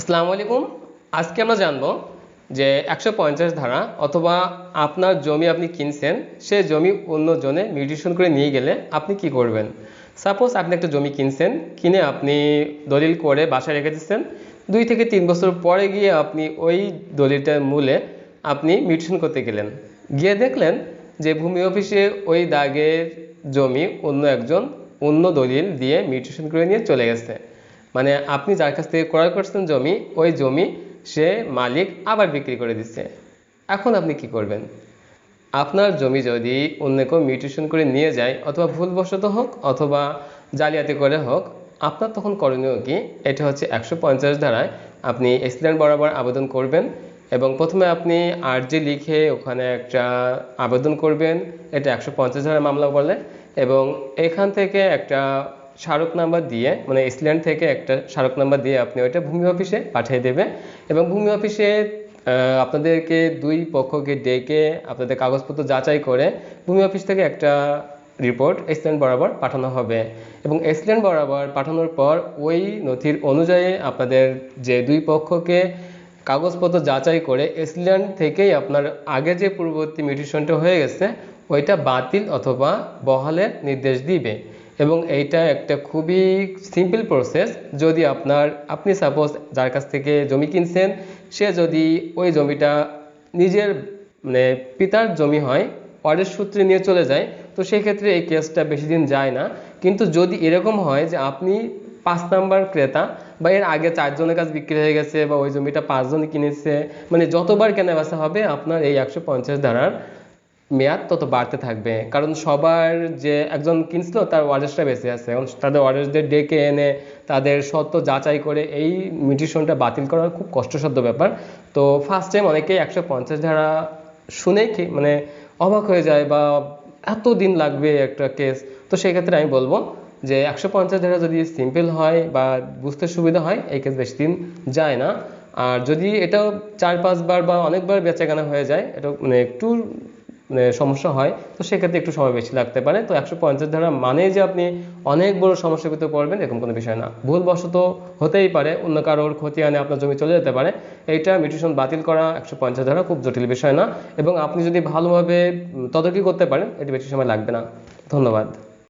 আসসালামু আলাইকুম। আজকে আমরা জানব যে একশো পঞ্চাশ ধারা অথবা আপনার জমি আপনি কিনছেন, সে জমি অন্য জনে মিউটেশন করে নিয়ে গেলে আপনি কি করবেন? সাপোজ আপনি একটা জমি কিনছেন, কিনে আপনি দলিল করে বাসায় রেখে দিচ্ছেন। দুই থেকে তিন বছর পরে গিয়ে আপনি ওই দলিলটার মূলে আপনি মিউটেশন করতে গেলেন। গিয়ে দেখলেন যে ভূমি অফিসে ওই দাগের জমি অন্য একজন অন্য দলিল দিয়ে মিউটেশন করে নিয়ে চলে গেছে। মানে আপনি যার কাছ থেকে ক্রয় করছেন জমি, ওই জমি সে মালিক আবার বিক্রি করে দিচ্ছে। এখন আপনি কি করবেন? আপনার জমি যদি অন্য কেউ মিউটেশন করে নিয়ে যায়, অথবা ভুলবশত হোক, অথবা জালিয়াতি করে হোক, আপনার তখন করণীয় কি? এটা হচ্ছে একশো পঞ্চাশ ধারায় আপনি এক্সিডেন্ট বরাবর আবেদন করবেন এবং প্রথমে আপনি আরজি লিখে ওখানে একটা আবেদন করবেন। এটা একশো পঞ্চাশ ধারা মামলা বলে এবং এখান থেকে একটা স্মারক নাম্বার দিয়ে মানে ইসল্যান্ড থেকে একটা স্মারক নাম্বার দিয়ে আপনি ওইটা ভূমি অফিসে পাঠিয়ে দেবে এবং ভূমি অফিসে আপনাদেরকে দুই পক্ষকে ডেকে আপনাদের কাগজপত্র যাচাই করে ভূমি অফিস থেকে একটা রিপোর্ট এসল্যান্ড বরাবর পাঠানো হবে। এবং এসল্যান্ড বরাবর পাঠানোর পর ওই নথির অনুযায়ী আপনাদের যে দুই পক্ষকে কাগজপত্র যাচাই করে এসল্যান্ড থেকেই আপনার আগে যে পূর্ববর্তী মিউটেশনটা হয়ে গেছে, ওইটা বাতিল অথবা বহালের নির্দেশ দিবে। এবং এইটা একটা খুবই সিম্পল প্রসেস যদি আপনার, আপনি সাপোজ যার কাছ থেকে জমি কিনছেন, সে যদি ওই জমিটা নিজের মানে পিতার জমি হয়, পরের সূত্রে নিয়ে চলে যায়, তো সেই ক্ষেত্রে এই কেসটা বেশি দিন যায় না। কিন্তু যদি এরকম হয় যে আপনি পাঁচ নাম্বার ক্রেতা বা এর আগে চারজনের কাছে বিক্রি হয়ে গেছে বা ওই জমিটা পাঁচজন কিনেছে মানে যতবার কেনা বেচা হবে আপনার এই একশো পঞ্চাশ ধারার মেয়াদ তত বাড়তে থাকবে। কারণ সবার যে একজন কিনছিল তার ওয়ারেসটা বেঁচে আছে। এবং তাদের ওয়ারেসদের ডেকে এনে তাদের সত্য যাচাই করে এই মিউটেশনটা বাতিল করা খুব কষ্টসাধ্য ব্যাপার। তো ফার্স্ট টাইম অনেকেই একশো পঞ্চাশ ধারা শুনেই কি মানে অবাক হয়ে যায় বা এত দিন লাগবে একটা কেস তো সেই ক্ষেত্রে আমি বলব যে একশো পঞ্চাশ ধারা যদি সিম্পল হয় বা বুঝতে সুবিধা হয়, এই কেস বেশি দিন যায় না। আর যদি এটাও চার পাঁচবার বা অনেকবার বেচাকেনা হয়ে যায়, এটা মানে একটু সমস্যা হয়, তো সেক্ষেত্রে একটু সময় বেশি লাগতে পারে। তো একশো পঞ্চাশ ধারা মানে যে আপনি অনেক বড় সমস্যার ভিতরে পড়বেন এরকম কোনো বিষয় না। ভুলবশত হতেই পারে, অন্য কারোর ক্ষতি আনে আপনার জমি চলে যেতে পারে। এইটা মিউটেশন বাতিল করা একশো পঞ্চাশ ধারা খুব জটিল বিষয় না। এবং আপনি যদি ভালোভাবে তদারকি করতে পারেন, এটি বেশি সময় লাগবে না। ধন্যবাদ।